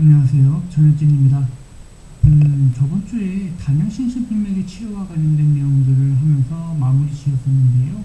안녕하세요. 전현진입니다. 음, 저번 주에 단연신신필맥의 치료와 관련된 내용들을 하면서 마무리 지었었는데요.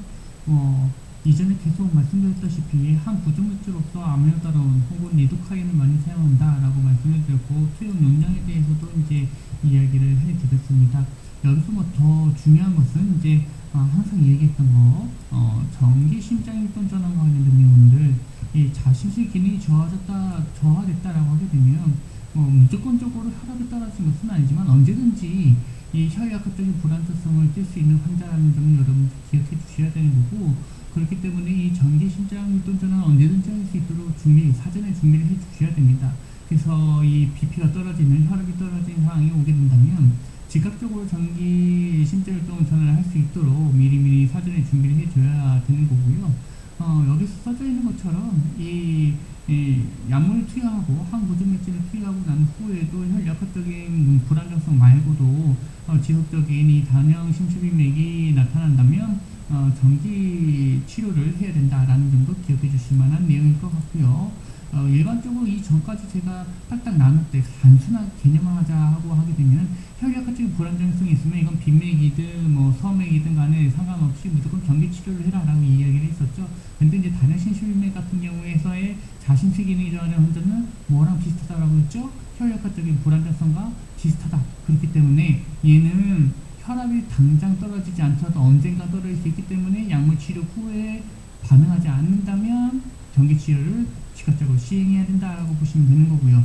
어, 이전에 계속 말씀드렸다시피 한 구조물질로서 아미노다론 혹은 리도카인을 많이 사용한다 라고 말씀을 드렸고 투영 용량에 대해서도 이제 이야기를 해드렸습니다. 여기서 뭐 더 중요한 것은 이제 아, 항상 얘기했던 거, 어, 전기 심장일동 전환과 관련된 내용들, 이 자신실 기능이 저하졌다, 저하됐다라고 하게 되면, 뭐 무조건적으로 혈압이 떨어진 것은 아니지만 언제든지 이 혈액학적인 불안정성을 띨 수 있는 환자라는 점을 여러분 기억해 주셔야 되는 거고, 그렇기 때문에 이 전기 심장일동 전환을 언제든지 할 수 있도록 준비, 사전에 준비를 해 주셔야 됩니다. 그래서 이 BP가 떨어지는, 혈압이 떨어지는 상황이 오게 된다면, 즉각적으로 전기 심장활동 전환을 할 수 있도록 미리미리 사전에 준비를 해줘야 되는 거고요. 어, 여기서 써져 있는 것처럼 이, 이 약물을 투여하고 항보존맥진을 투여하고 난 후에도 혈약학적인 불안정성 말고도 어, 지속적인 이 단형 심추빈맥이 나타난다면 어, 전기 치료를 해야 된다라는 점도 기억해 주실 만한 내용일 것 같고요. 어, 일반적으로 이 전까지 제가 딱딱 나눌 때 단순한 개념화하자 하고 하게 되면 혈액학적인 불안정성이 있으면 이건 빈맥이든 뭐 서맥이든 간에 상관없이 무조건 전기 치료를 해라라고 이야기를 했었죠. 근데 이제 단연신실맥 같은 경우에서의 자신체 기능이 저하는 환자는 뭐랑 비슷하다라고 했죠? 혈액학적인 불안정성과 비슷하다. 그렇기 때문에 얘는 혈압이 당장 떨어지지 않더라도 언젠가 떨어질 수 있기 때문에 약물 치료 후에 반응하지 않는다면 전기 치료를 즉각적으로 시행해야 된다라고 보시면 되는 거고요.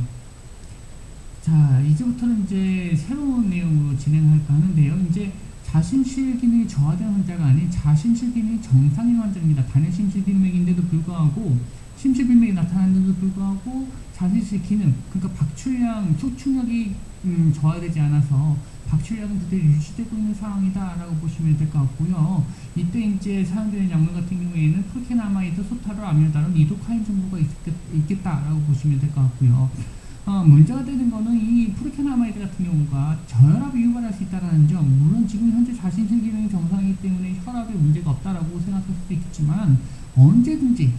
자, 이제부터는 이제 새로운 내용으로 진행할까 하는데요. 이제 자신실 기능이 저하된 환자가 아닌 자신실 기능이 정상인 환자입니다. 단연 심실빈맥인데도 불구하고 심실빈맥이 나타났는데도 불구하고 자신실 기능, 그러니까 박출량, 소축력이 음, 저하되지 않아서 박출량은 그대로 유지되고 있는 상황이다라고 보시면 될 것 같고요. 이때 이제 사용되는 약물 같은 경우에는 프로케나마이드, 소타로, 아미노다론, 리도카인 정도가 있겠, 다라고 보시면 될 것 같고요. 어, 문제가 되는 거는 이 프로케나마이드 같은 경우가 저혈압이 유발할 수 있다는 점, 물론 지금 현재 자신실 기능이 정상이기 때문에 혈압에 문제가 없다라고 생각할 수도 있겠지만 언제든지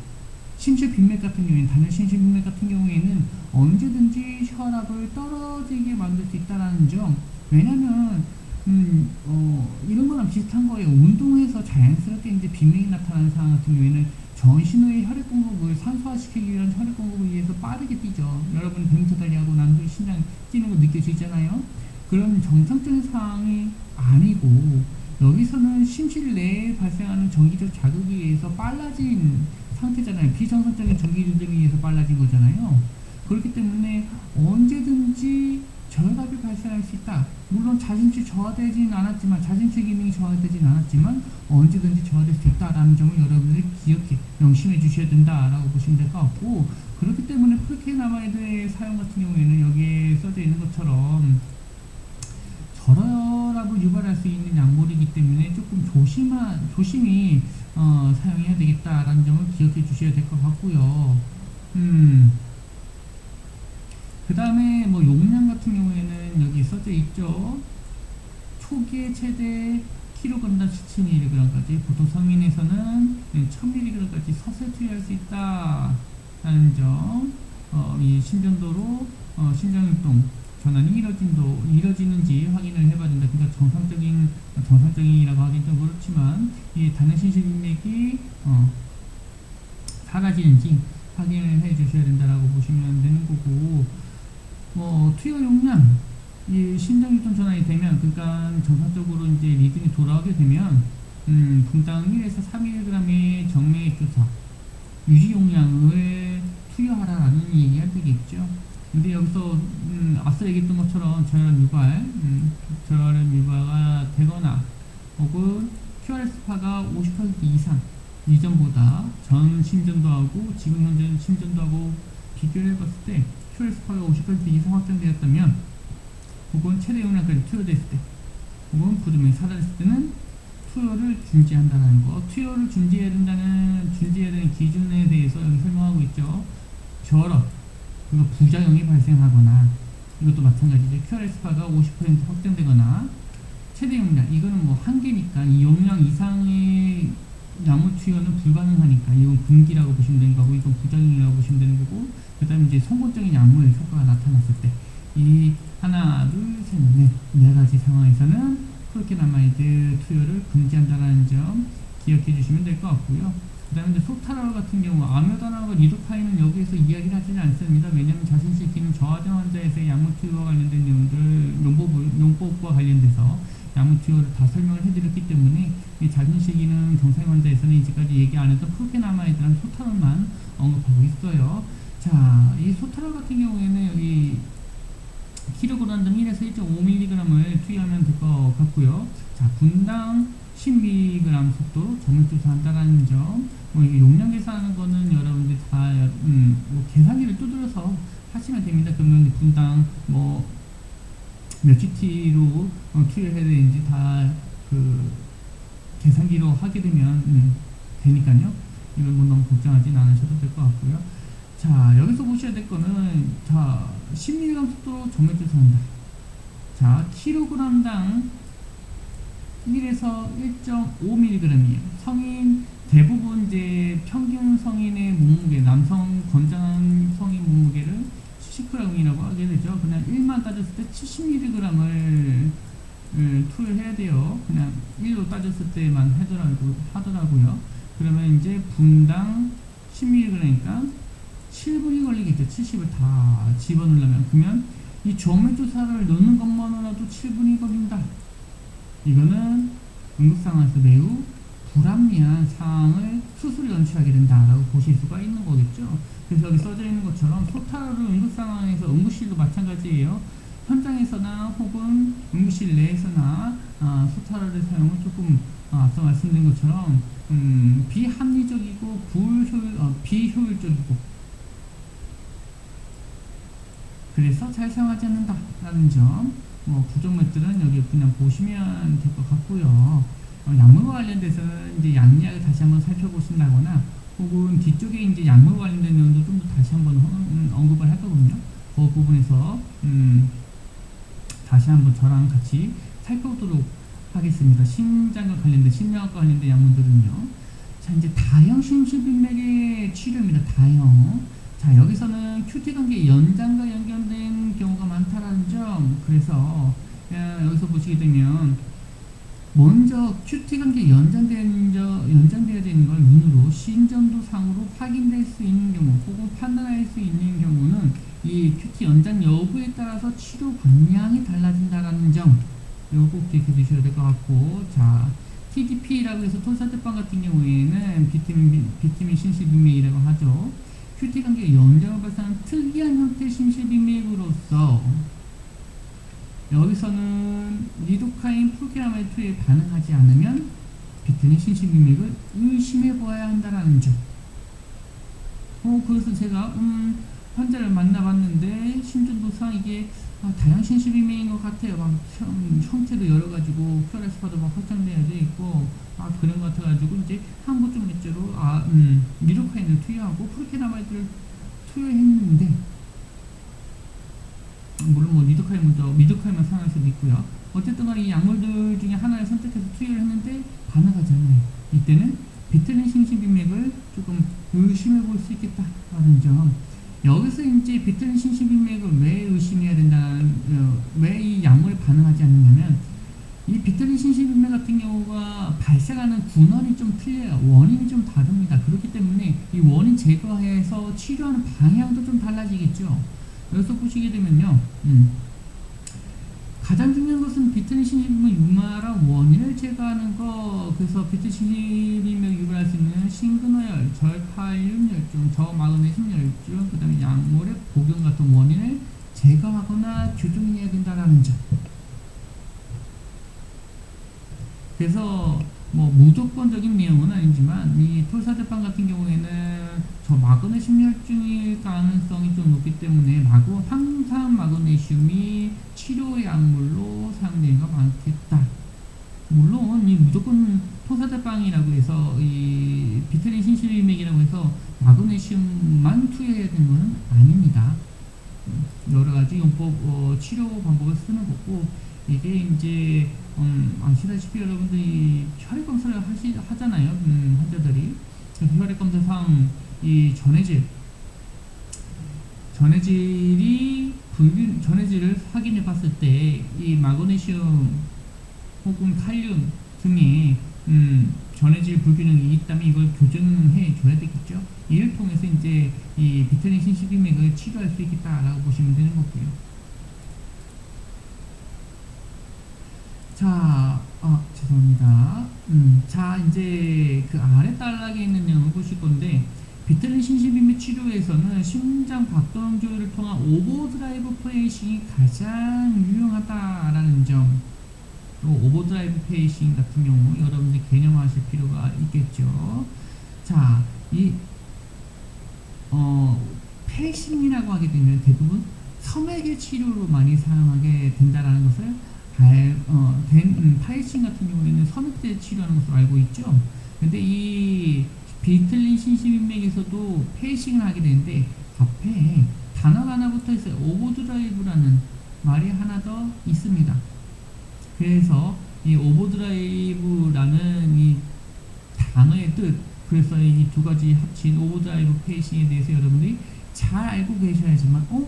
심실 빈맥 같은 경우에는 단연 심실 빈맥 같은 경우에는 언제든지 혈압을 떨어지게 만들 수 있다는 점. 왜냐면 음, 어, 이런 거랑 비슷한 거예요. 운동해서 자연스럽게 이제 빈맥이 나타나는 상황 같은 경우에는 전신의 혈액 공급을 산소화시키기 위한 혈액 공급을 위해서 빠르게 뛰죠. 여러분 100m 달리하고 난 후에 심장 뛰는 거 느껴지잖아요. 그런 정상적인 상황이 아니고 여기서는 심실 내에 발생하는 전기적 자극에 의해서 빨라진 상태잖아요. 비정상적인 전기 조정에 의해서 빨라진 거잖아요. 그렇기 때문에 언제든지 저혈압이 발생할 수 있다. 물론 자신치 저하되지는 않았지만 자신치 기능이 저하되지는 않았지만 언제든지 저하될 수 있다라는 점을 여러분들이 기억해 명심해 주셔야 된다라고 보시면 될 것 같고 그렇기 때문에 프로케나마이드의 사용 같은 경우에는 여기에 써져 있는 것처럼 저혈압을 유발할 수 있는 약물이기 때문에 조금 조심한 조심히 어, 사용해야 되겠다라는 점을 기억해 주셔야 될 것 같고요. 음. 그 다음에 뭐 용량 같은 경우에는 여기 써져 있죠. 초기에 최대 킬로그램당 17mg까지 보통 성인에서는 1000mg까지 서서히 투여할 수 있다라는 점. 어, 이 심전도로 어, 심장활동 전환이 이뤄진도 이뤄지는지 확인을 해봐야 된다. 그러니까 정상적인 정상적인이라고 하긴 좀 그렇지만 이 단연 신실인맥이 어, 사라지는지 확인을 해 주셔야 된다라고 보시면 되는 거고 뭐 투여 용량 이 심장유통 전환이 되면 그러니까 정상적으로 이제 리듬이 돌아오게 되면 음, 분당 1에서 3mg의 정맥 주사 유지 용량을 투여하라라는 얘기가 되겠죠. 근데 여기서 음, 앞서 얘기했던 것처럼 저혈압 유발, 음, 저혈압 유발가 되거나 혹은 QRS파가 50% 이상 이전보다 전 심전도 하고 지금 현재 심전도 하고 비교를 해봤을 때 QRS파가 50% 이상 확정되었다면 혹은 최대 용량까지 투여됐을 때 혹은 부dum이 사라졌을 때는 투여를 중지한다는 거. 투여를 중지해야 된다는 중지해야 되는 기준에 대해서 여기 설명하고 있죠. 저혈압 그리고 부작용이 발생하거나 이것도 마찬가지죠. QRS파가 50% 확정되거나 최대 용량 이거는 뭐 한계니까 이 용량 이상의 약물 투여는 불가능하니까 이건 금기라고 보시면 되는 거고 이건 부작용이라고 보시면 되는 거고 그 다음에 이제 선고적인 약물 효과가 나타났을 때 이 하나 둘셋넷네 가지 상황에서는 프로케나마이드 투여를 금지한다는 점 기억해 주시면 될 것 같고요. 그 다음에 이제 소타랄 같은 경우 아메다나와 리도파인은 여기에서 이야기를 하지 않습니다. 왜냐하면 자신시키는 저하장 환자에서의 약물 투여와 관련된 내용들 용법을 용법과 관련돼서 투여를 다 설명을 해드렸기 때문에 이 자신시키는 경상 환자에서는 이제까지 얘기 안 했던 프로페나마이드랑 소타랄만 언급하고 있어요. 자, 이 소타랄 같은 경우에는 여기 킬로그램당 1에서 1.5mg을 투여하면 될 것 같고요. 자, 분당 10mg 속도로 점을 조사한다는 점. 뭐 이게 용량 계산하는 거는 여러분들 다 음, 뭐 계산기를 두드려서 하시면 됩니다. 그러면 분당 뭐 몇 GT로 어, 투여해야 되는지 다 그 계산기로 하게 되면 음, 되니까요. 이건 뭐 너무 걱정하진 않으셔도 될 것 같고요. 자, 여기서 보셔야 될 거는 자, 10mg 속도로 점을 조사한다. 자, 킬로그램당 1에서 1.5mg이에요. 성인 대부분 이제 평균 성인의 몸무게, 남성 건장한 성인 몸무게를 70g이라고 하게 되죠. 그냥 1만 따졌을 때 70mg을 투여해야 돼요. 그냥 1로 따졌을 때만 하더라고, 하더라고요. 그러면 이제 분당 10mg니까 7분이 걸리겠죠. 70을 다 집어넣으려면. 그러면 이 조매조사를 넣는 것만으로도 7분이 걸린다. 이거는 응급상황에서 매우 불합리한 상황을 스스로 연출하게 된다라고 보실 수가 있는 거겠죠. 그래서 여기 써져 있는 것처럼 소타를 응급 상황에서 응급실도 마찬가지예요. 현장에서나 혹은 응급실 내에서나 아, 소타를 사용을 조금 아, 앞서 말씀드린 것처럼 음, 비합리적이고 불효율, 어, 비효율적이고 그래서 잘 사용하지 않는다라는 점. 뭐 부정맥들은 여기 그냥 보시면 될 것 같고요. 어, 약물과 관련돼서는 이제 약리학을 다시 한번 살펴보신다거나 혹은 뒤쪽에 이제 약물과 관련된 내용도 좀 더 다시 한번 음, 언급을 할 거거든요. 그 부분에서 음, 다시 한번 저랑 같이 살펴보도록 하겠습니다. 심장과 관련된 심장과 관련된 약물들은요. 자 이제 다형 심실빈맥의 치료입니다. 다형. 자 여기서는 큐티 관계 연장과 연결된 경우가 많다라는 점 그래서 야, 여기서 보시게 되면 먼저 큐티 관계 연장된 저 연장되어야 되는 걸 눈으로 신전도 상으로 확인될 수 있는 경우 혹은 판단할 수 있는 경우는 이 큐티 연장 여부에 따라서 치료 방향이 달라진다라는 점 이거 꼭 기억해 두셔야 될 것 같고 자 TDP라고 해서 톨사제빵 같은 경우에는 비타민 비타민 신실빈맥이라고 하죠. 큐티 관계 연장을 발생하는 특이한 형태의 심실빈맥으로서 여기서는 리도카인 프로게라마이트에 반응하지 않으면 비트는 신실빈맥을 의심해 보아야 한다라는 점. 어, 그래서 제가 음, 환자를 만나봤는데 심전도상 이게 아, 다양 신실빈맥인 것 같아요. 막 형, 형태도 여러 가지고 QRS파도 막 확장되어 있고 아 그런 것 같아가지고 이제 항부증 넷째로 아 음, 미로카인을 투여하고 프로케나마이드를 투여했는데 물론 뭐 리도카인 먼저 미도카인만 사용할 수도 있고요. 어쨌든 간에 이 약물들 중에 하나를 선택해서 투여를 했는데 반응하지 않아요. 이때는 비틀린 신신빈맥을 조금 의심해 볼 수 있겠다라는 점. 여기서 이제 비틀린 신신빈맥을 왜 의심해야 된다는 어, 왜이 약물에 반응하지 않느냐면 이 비틀린 신신빈맥 같은 경우가 발생하는 군원이 좀 틀려요. 원인이 좀 다릅니다. 그렇기 때문에 이 원인 제거해서 치료하는 방향도 좀 달라지겠죠. 여기서 보시게 되면요. 음, 가장 중요한 것은 비트니 신진맥 유마랑 원인을 제거하는 거. 그래서 비트니 신진맥 유발할 수 있는 심근어열, 절파율 열증, 저마그네슘 열증, 그 다음에 약물의 복용 같은 원인을 제거하거나 교정해야 된다라는 점. 그래서 뭐 무조건적인 내용은 아니지만 이 톨사제빵 같은 경우에는 저 마그네슘 혈증일 가능성이 좀 높기 때문에 마고 항상 마그네슘이 치료 약물로 사용되는 가 많겠다. 물론 이 무조건 토사제빵이라고 해서 이 비트린 신실맥이라고 해서 마그네슘만 투여해야 되는 것은 아닙니다. 여러 가지 용법 어, 치료 방법을 쓰는 거고 이게 이제 음, 아시다시피 여러분들이 혈액 검사를 하시, 하잖아요. 음, 환자들이. 그래서 혈액 검사상 이 전해질 전해질이 불균 전해질을 확인해 봤을 때 이 마그네슘 혹은 칼륨 등의 음, 전해질 불균형이 있다면 이걸 교정해 줘야 되겠죠. 이를 통해서 이제 이 비타민 신시비맥을 치료할 수 있겠다라고 보시면 되는 거고요. 자, 아, 죄송합니다. 음, 자, 이제 그 아래 단락에 있는 내용을 보실 건데, 비틀린 신시비맥 치료에서는 심장 박동 조절을 통한 오버드라이브 페이싱이 가장 유용하다라는 점. 또 오버드라이브 페이싱 같은 경우 여러분들이 개념하실 필요가 있겠죠. 자, 이 어, 페이싱이라고 하게 되면 대부분 섬액의 치료로 많이 사용하게 된다라는 것을 알, 어, 된, 음, 파이싱 같은 경우에는 섬액제 치료하는 것으로 알고 있죠. 근데 이 비틀린 신시민맥에서도 페이싱을 하게 되는데 앞에 단어가 하나 붙어 있어요. 오버드라이브라는 말이 하나 더 있습니다. 그래서 이 오버드라이브라는 이 단어의 뜻, 그래서 이 두 가지 합친 오버드라이브 페이싱에 대해서 여러분들이 잘 알고 계셔야지만, 어?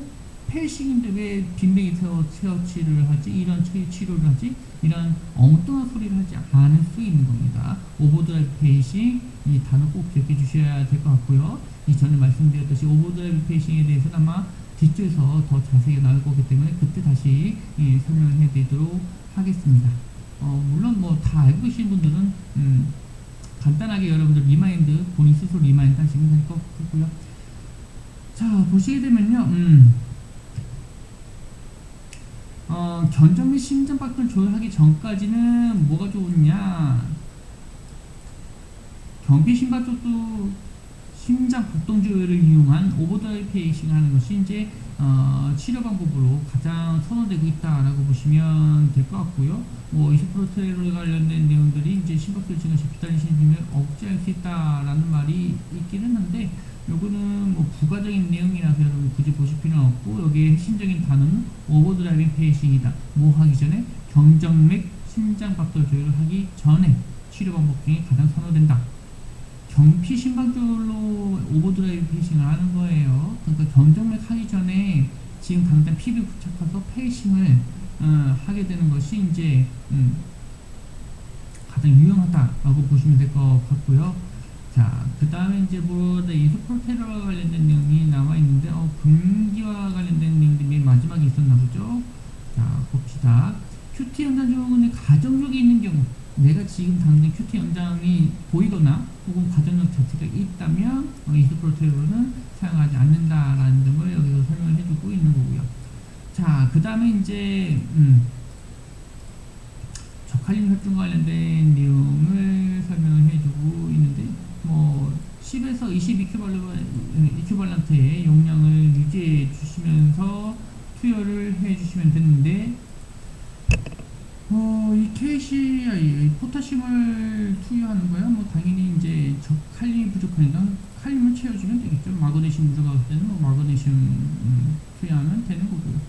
페이싱인데 왜 빈뱅이 세워, 세워치를 하지? 이런 치, 치료를 하지? 이런 엉뚱한 소리를 하지 않을 수 있는 겁니다. 오버드라이브 페이싱, 이 단어 꼭 기억해 주셔야 될 것 같고요. 이전에 말씀드렸듯이 오버드라이브 페이싱에 대해서는 아마 뒤쪽에서 더 자세히 나올 거기 때문에 그때 다시 예, 설명을 해드리도록 하겠습니다. 어, 물론 뭐 다 알고 계신 분들은 음, 간단하게 여러분들 리마인드 본인 스스로 리마인드 하시면 될 것 같고요. 자 보시게 되면요. 음, 어, 견적 및 심장 박동을 조절하기 전까지는 뭐가 좋냐? 경비 심박 쪽도 심장 박동 조절을 이용한 오버드라이브 페이싱을 하는 것이 이제 어, 치료 방법으로 가장 선호되고 있다라고 보시면 될 것 같고요. 뭐 이소프로테롤 관련된 내용들이 이제 심박수 증가 시 비타민 신심을 억제할 수 있다라는 말이 있기는 한데 요거는 뭐 부가적인 내용이라서 여러분 굳이 보실 필요는 없고 여기에 핵심적인 단어는 오버드라이빙 페이싱이다. 뭐 하기 전에 경정맥 심장 박동 조절을 하기 전에 치료 방법 중에 가장 선호된다. 경피 심박줄로 오버드라이브 페이싱을 하는 거예요. 그러니까 경정맥 하기 전에 지금 당장 피부에 부착해서 페이싱을 어, 하게 되는 것이 이제 음, 가장 유용하다라고 보시면 될 것 같고요. 다음에 이제 뭐 이소프로테러와 관련된 내용이 나와 있는데 어, 금기와 관련된 내용들이 맨 마지막에 있었나 보죠. 자, 봅시다. 큐티 연장 증후군의 가정력이 있는 경우 내가 지금 당장 큐티 연장이 보이거나 혹은 가정력 자체가 있다면 어, 이소프로테롤은 사용하지 않는다라는 점을 여기서 설명을 해주고 있는 거고요. 자, 그 다음에 이제 음, 저칼륨 혈중 관련된 내용을 설명을 해주고 있는데 뭐 10에서 20 이큐발란트의 용량을 유지해 주시면서 투여를 해 주시면 되는데 어, 이 KCI, 포타슘을 투여하는 거야? 뭐, 당연히 이제, 저 칼륨이 부족하니까 칼륨을 채워주면 되겠죠. 마그네슘 부족할 때는 뭐, 마그네슘, 음, 투여하면 되는 거고요.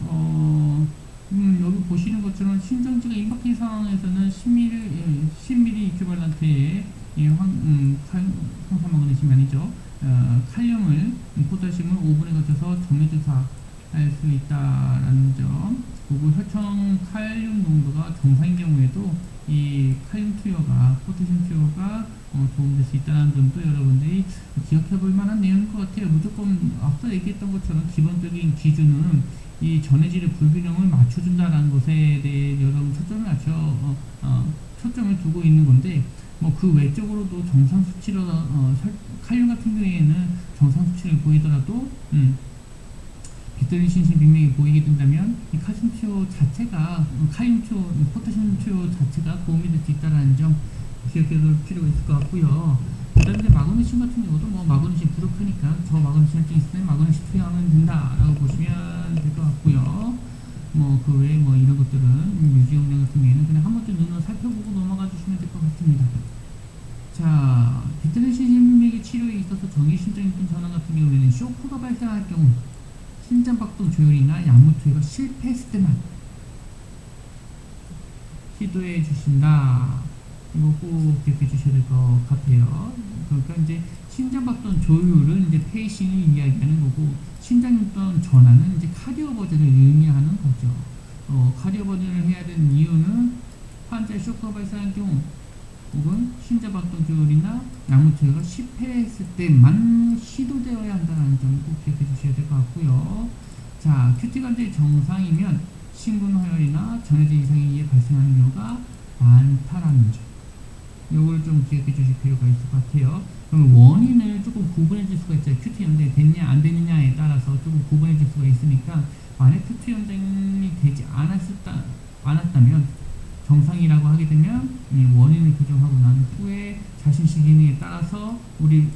어, 음, 여기 보시는 것처럼 심정지가 임박힌 상황에서는 10ml, 예, 10ml 이큐발란트의 예, 황, 음, 칼, 황산 마그네슘이 아니죠. 어, 칼륨을, 음, 포타슘을 5분에 걸쳐서 정해 주사 할 수 있다라는 점. 그리고 혈청 칼륨 농도가 정상인 경우에도 이 칼륨 투여가 포테슘 투여가 어, 도움될 수 있다는 점도 여러분들이 기억해 볼 만한 내용일 것 같아요. 무조건 앞서 얘기했던 것처럼 기본적인 기준은 이 전해질의 불균형을 맞춰준다는 것에 대해 여러분 초점을 맞춰 어, 어, 초점을 두고 있는 건데 뭐 그 외적으로도 정상 수치로 어, 칼륨 같은 경우에는 정상 수치를 보이더라도 음, 비타민 신신 빅맥이 보이게 된다면 이 칼슘 투여 자체가 칼륨 투여, 포타슘 투여 자체가 도움이 될 수 있다는 점 기억해 둘 필요가 있을 것 같고요. 그다음에 마그네슘 같은 경우도 뭐 마그네슘 부족하니까 저 마그네슘 혈증 있으면 마그네슘 투여하면 된다라고 보시면 될 것 같고요. 뭐 그 외에 뭐 이런 것들은 유지 용량 같은 경우에는 그냥 한 번쯤 눈으로 살펴보고 넘어가 주시면 될 것 같습니다. 자, 비타민 신신맥의 치료에 있어서 정기심장인권 전환 같은 경우에는 쇼크가 발생할 경우 심장박동 조절이나 약물 투여가 실패했을 때만 시도해 주신다. 이거 꼭 기억해 주셔야 될 것 같아요. 그러니까 이제 심장박동 조율은 이제 페이싱을 이야기하는 거고 심장박동 전환은 이제 카디오 버전을 의미하는 거죠. 어, 카디오 버전을 해야 되는 이유는 환자의 쇼크가 발생한 경우 혹은 약물 투여가 실패했을 때만 시도되어야 한다는 점꼭 기억해 주셔야 될 것 같고요. 자, 큐티 관절이 정상이면 심근허혈이나 전해질 이상에 의해 발생하는 경우가 많다라는 점. 요걸 좀 기억해 주실 필요가 있을 것 같아요. 그럼 원인을 조금 구분해 줄 수가 있죠. 큐티 연장이 됐냐 안 됐느냐에 따라서 조금 구분해 줄 수가 있으니까 만약 큐티 연장이 되지 않았었다, 않았다면 정상이라고 하게 되면 이 원인을 교정하고 난 후에 자신실 기능에 따라서 우리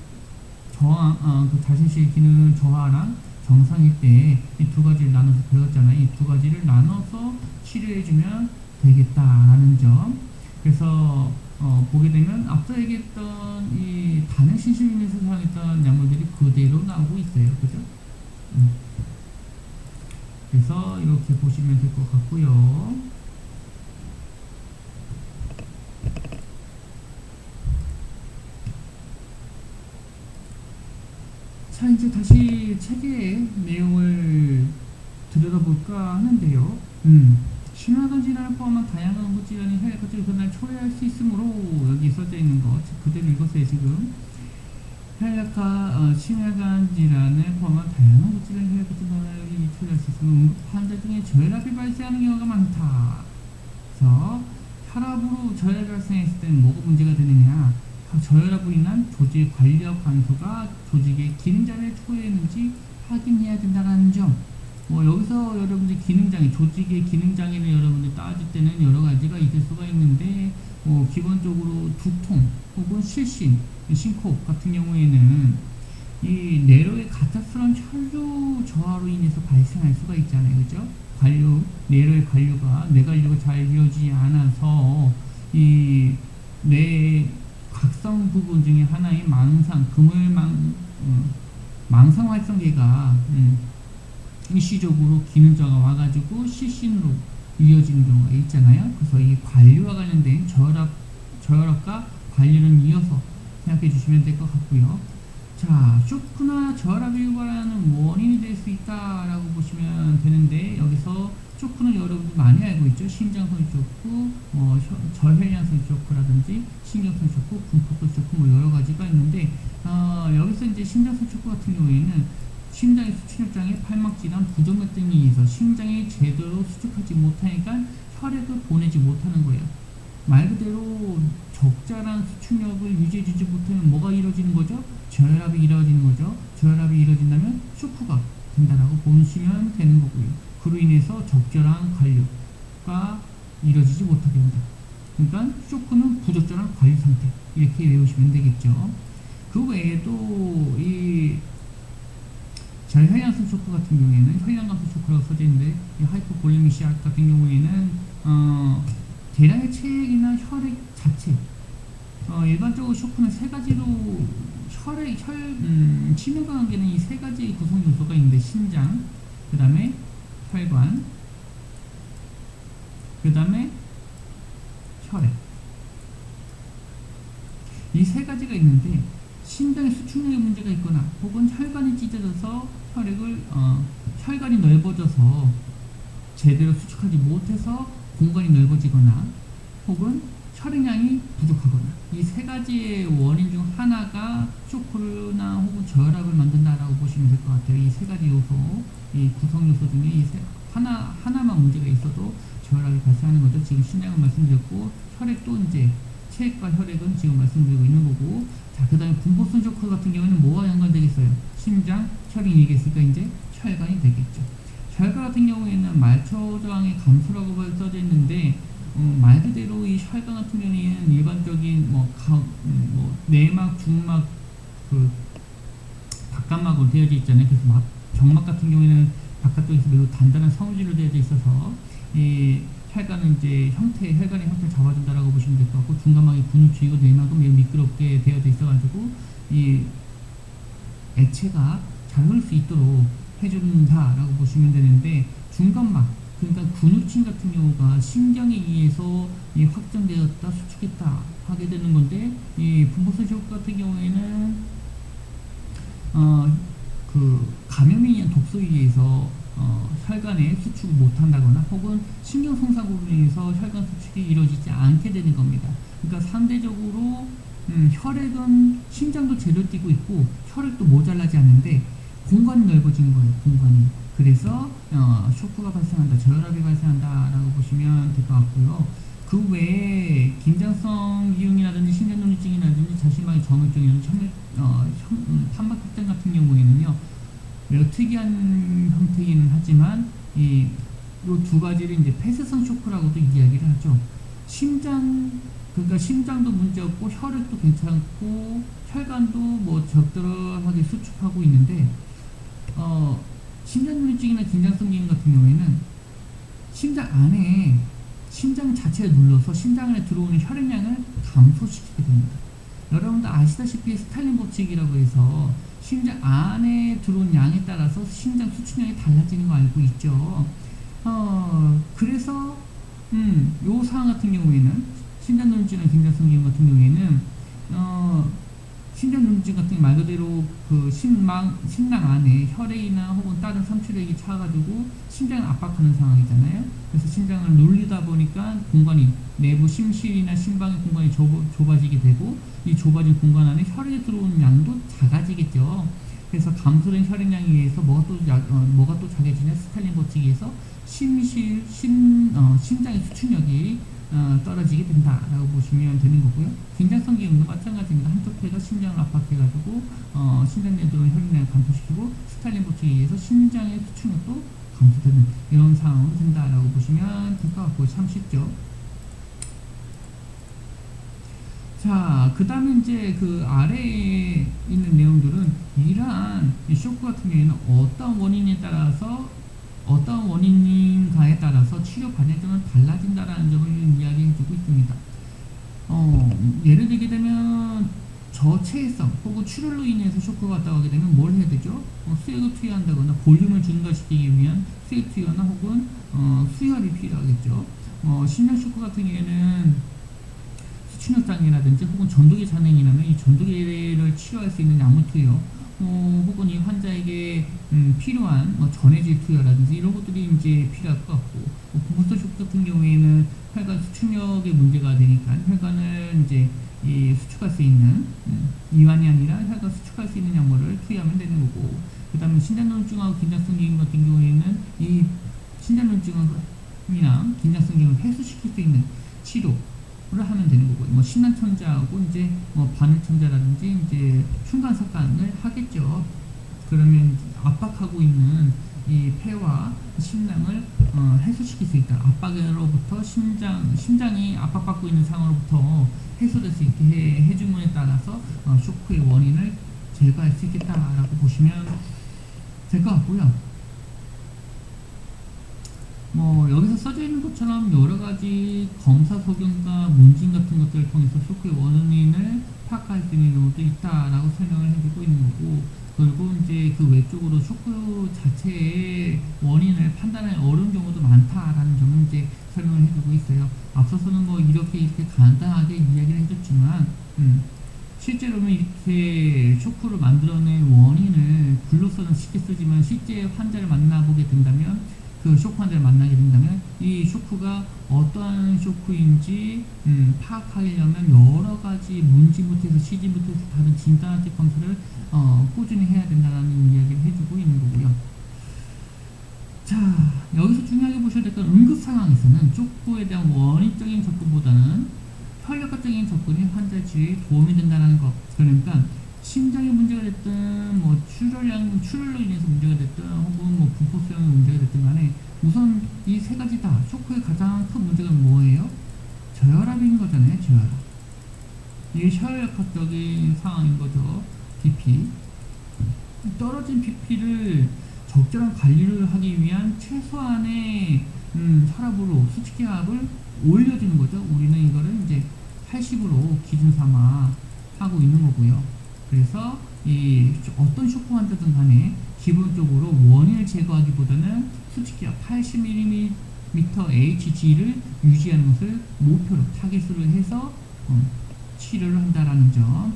저하, 어, 그 자신실 기능 저하랑 정상일 때 이 두 가지를 나눠서 배웠잖아요. 이 두 가지를 나눠서 치료해주면 되겠다라는 점. 그래서 어, 보게 되면 앞서 얘기했던 이 단행 신신에서 사용했던 약물들이 그대로 나오고 있어요. 그죠? 음. 그래서 이렇게 보시면 될 것 같고요. 자 이제 다시 책의 내용을 들여다볼까 하는데요. 음, 심혈관 질환을 포함한 다양한 응급 질환이 혈액거질 변화를 초래할 수 있으므로 여기 써져 있는 거 그대로 읽었어요 지금. 혈액과 어, 심혈관 질환을 포함한 다양한 응급 질환이 혈액거질 변화를 초래할 수 있으므로 환자 중에 저혈압이 발생하는 경우가 많다. 그래서 혈압으로 저혈압이 발생했을 때는 뭐가 문제가 되느냐? 저혈압으로 인한 조직 관력 감소가 조직의 기능장애를 초래했는지 확인해야 된다는 점. 뭐 여기서 여러분들 기능장애, 조직의 기능장애를 여러분들 따질 때는 여러 가지가 있을 수가 있는데 뭐 기본적으로 두통 혹은 실신, 신코 같은 경우에는 이 뇌로의 갑작스러운 혈류 저하로 인해서 발생할 수가 있잖아요, 그죠? 관류, 뇌로의 관류가 뇌관류가 잘 이루어지지 않아서 이 뇌 각성 부분 중에 하나인 망상, 그물망, 어, 망상 활성계가 음, 일시적으로 기능자가 와가지고 실신으로 이어지는 경우가 있잖아요. 그래서 이 관리와 관련된 저혈압, 저혈압과 관리를 이어서 생각해 주시면 될 것 같고요. 자, 쇼크나 저혈압이 유발하는 원인이 될 수 있다라고 보시면 되는데 여기서 쇼크는 여러분들 많이 알고 있죠. 심장성 쇼크, 뭐 저혈량성 쇼크라든지 신경성 쇼크, 분포성 쇼크 뭐 여러 가지가 있는데 어, 여기서 이제 심장성 쇼크 같은 경우에는 심장의 수축력 장애, 팔막 질환, 부정맥 등에 의해서 심장이 제대로 수축하지 못하니까 혈액을 보내지 못하는 거예요. 말 그대로 적절한 수축력을 유지해주지 못하면 뭐가 이루어지는 거죠? 저혈압이 이루어지는 거죠. 저혈압이 이루어진다면 쇼크가 된다라고 보시면 되는 거고요. 그로 인해서 적절한 관리가 이루어지지 못하게 된다. 그러니까 쇼크는 부적절한 관리 상태 이렇게 외우시면 되겠죠. 그 외에도 이 저혈량성 쇼크 같은 경우에는 혈량 감소 쇼크라고 써져 있는데 이 하이포볼리미시아 같은 경우에는 어, 대량의 체액이나 혈액 자체 어, 일반적으로 쇼크는 세 가지로 혈액 혈 음, 치명과 관계는 이 세 가지 구성 요소가 있는데 심장 그 다음에 혈관, 그 다음에 혈액. 이 세 가지가 있는데 심장의 수축력에 문제가 있거나 혹은 혈관이 찢어져서 혈액을 어, 혈관이 넓어져서 제대로 수축하지 못해서 공간이 넓어지거나 혹은 혈액량이 부족하거나 이 세 가지의 원인 중 하나가 쇼크나 혹은 저혈압을 만든다라고 보시면 될 것 같아요. 이 세 가지 요소, 이 구성 요소 중에 이 세, 하나 하나만 문제가 있어도 저혈압이 발생하는 거죠. 지금 신장은 말씀드렸고 혈액도 이제 체액과 혈액은 지금 말씀드리고 있는 거고 자 그 다음에 분포성 쇼크 같은 경우에는 뭐와 연관되겠어요? 심장, 혈액 얘기했으니까 이제 혈관이 되겠죠. 혈관 같은 경우에는 말초 저항의 감소라고 써져 있는데 음, 말 그대로 이 혈관 같은 경우에는 일반적인 뭐, 가, 음, 뭐 내막, 중막, 그 바깥막으로 되어져 있잖아요. 그래서 막 경막 같은 경우에는 바깥쪽에서 매우 단단한 섬유질로 되어져 있어서 이 혈관은 이제 형태, 혈관의 형태를 잡아준다라고 보시면 될 것 같고 중간막이 분유축이고 내막은 매우 미끄럽게 되어져 있어가지고 이 액체가 잘 흐를 수 있도록 해준다라고 보시면 되는데 중간막 그러니까 근육층 같은 경우가 신경에 의해서 이 확정되었다, 수축했다 하게 되는 건데 이 분포성 쇼크 같은 경우에는 어, 그 감염에 의한 독소에 의해서 어, 혈관에 수축을 못한다거나 혹은 신경성사고로 인해서 혈관 수축이 이루어지지 않게 되는 겁니다. 그러니까 상대적으로 음, 혈액은 심장도 제대로 뛰고 있고 혈액도 모자라지 않는데 공간이 넓어지는 거예요. 공간이. 그래서 어, 쇼크가 발생한다, 저혈압이 발생한다라고 보시면 될 것 같고요. 그 외에 긴장성 이용이라든지 신장염증이라든지 자신방의 정혈증이라든지 혈, 어, 혈, 음, 판막 확장 같은 경우에는요 매우 특이한 형태이긴 하지만 이요두 가지를 이제 폐쇄성 쇼크라고도 이야기를 하죠. 심장 그러니까 심장도 문제 없고 혈액도 괜찮고 혈관도 뭐 적절하게 수축하고 있는데 어 심장염증이나 긴장성 기능 같은 경우에는 심장 안에 심장 자체를 눌러서 심장 안에 들어오는 혈액량을 감소시키게 됩니다. 여러분도 아시다시피 스탈린 법칙이라고 해서 심장 안에 들어온 양에 따라서 심장 수축량이 달라지는 거 알고 있죠. 어, 그래서 음, 요 상황 같은 경우에는 심장염증이나 긴장성 기능 같은 경우에는 어, 신장염증 같은 게말 그대로 그 심망, 심낭 안에 혈액이나 혹은 다른 삼출액이 차가지고 심장을 압박하는 상황이잖아요. 그래서 심장을 놀리다 보니까 공간이 내부 심실이나 심방의 공간이 좁, 좁아 지게 되고 이 좁아진 공간 안에 혈액이 들어오는 양도 작아지겠죠. 그래서 감소된 혈액량에 의해서 뭐가 또, 약, 어, 뭐가 또 작아지냐 스탈린 법칙에 의해서 심실, 심, 어, 심장의 수축력이 어, 떨어지게 된다라고 보시면 되는 거고요. 긴장성 기능도 마찬가지입니다. 한쪽 폐가 심장을 압박해가지고 어, 심장 내에 들어오는 혈액량을 감소시키고 스탈린 법칙에 의해서 심장의 수축력도 감소되는 이런 상황으로 된다라고 보시면 될 것 같고 참 쉽죠. 자, 그 다음에 이제 그 아래에 있는 내용들은 이러한 이 쇼크 같은 경우에는 어떤 원인에 따라서 어떤 원인인가에 따라서 치료 방향점은 달라진다라는 점을 이야기해주고 있습니다. 어, 예를 들게 되면 저체해성 혹은 출혈로 인해서 쇼크가 왔다 가게 되면 뭘 해야 되죠? 어, 수액을 투여한다거나 볼륨을 증가시키기 위한 수액 투여나 혹은 어, 수혈이 필요하겠죠. 어, 심장 쇼크 같은 경우에는 수축력 장애라든지 혹은 전두계 잔행이라면 이 전두계를 치료할 수 있는 약물 투여 어, 혹은 이 환자에게 음, 필요한 뭐 전해질 투여라든지 이런 것들이 이제 필요할 것 같고 뭐 분포성 쇼크 같은 경우에는 혈관 수축력의 문제가 되니까 혈관을 이제 이 수축할 수 있는 음, 이완이 아니라 혈관 수축할 수 있는 약물을 투여하면 되는 거고 그 다음에 신장염증하고 긴장성 기능 같은 경우에는 이 신장염증이나 긴장성 기능을 해소시킬 수 있는 치료 를 하면 되는 거고, 뭐 신난천자하고 이제 뭐 바늘천자라든지 이제 흉관삭관을 하겠죠. 그러면 압박하고 있는 이 폐와 심낭을 어, 해소시킬 수 있다. 압박으로부터 심장 심장이 압박받고 있는 상황으로부터 해소될 수 있게 해, 해줌에 따라서 어, 쇼크의 원인을 제거할 수 있겠다라고 보시면 될 것 같고요. 뭐 여기서 써져 있는 것처럼 여러 가지 검사 소견과 문진 같은 것들을 통해서 쇼크의 원인을 파악할 수 있는 경우도 있다라고 설명을 해주고 있는 거고 그리고 이제 그 외적으로 쇼크 자체의 원인을 판단하기 어려운 경우도 많다라는 점을 이제 설명을 해주고 있어요. 앞서서는 뭐 이렇게 이렇게 간단하게 이야기를 해줬지만 음, 실제로는 이렇게 쇼크를 만들어낸 원인을 글로서는 쉽게 쓰지만 실제 환자를 만나보게 된다면 그 쇼크 환자를 만나게 된다면 이 쇼크가 어떠한 쇼크인지 음, 파악하려면 여러 가지 문진부터 해서 시진부터 해서 다른 진단학적 검사를 어, 꾸준히 해야 된다는 이야기를 해주고 있는 거고요. 자 여기서 중요하게 보셔야 될 건 응급 상황에서는 쇼크에 대한 원인적인 접근보다는 혈액학적인 접근이 환자 치료에 도움이 된다는 것. 그러니까 심장에 문제가 됐든 뭐 출혈량 출혈로 인해서 문제가 됐든 혹은 뭐 분포성의 문제가 됐든 간에 우선 이 세 가지 다 쇼크의 가장 큰 문제가 뭐예요? 저혈압인 거잖아요, 저혈압. 이게 혈액학적인 상황인 거죠. BP. 떨어진 BP를 적절한 관리를 하기 위한 최소한의 음, 혈압으로 수치기압을 올려주는 거죠. 우리는 이거를 이제 80으로 기준 삼아 하고 있는 거고요. 그래서 이 어떤 쇼크 환자든 간에 기본적으로 원인을 제거하기보다는 수치기압 80mm 미터 HG를 유지하는 것을 목표로 타겟으로 해서 어, 치료를 한다라는 점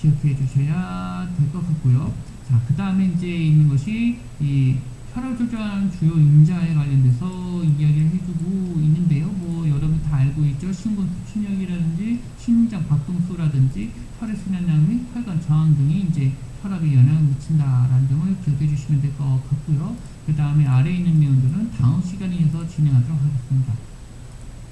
기억해 주셔야 될 것 같고요. 자, 그 다음에 이제 있는 것이 이 조절하는 주요 인자에 관련돼서 이야기를 해주고 있는데요. 뭐 여러분 다 알고 있죠. 심근 수축력이라든지 심장 박동수라든지 혈액 순환량 및 혈관 저항 등이 이제 혈압에 영향을 미친다라는 점을 기억해 주시면 될 것 같고요. 그 다음에 아래에 있는 내용들은 다음 시간에 이어서 진행하도록 하겠습니다.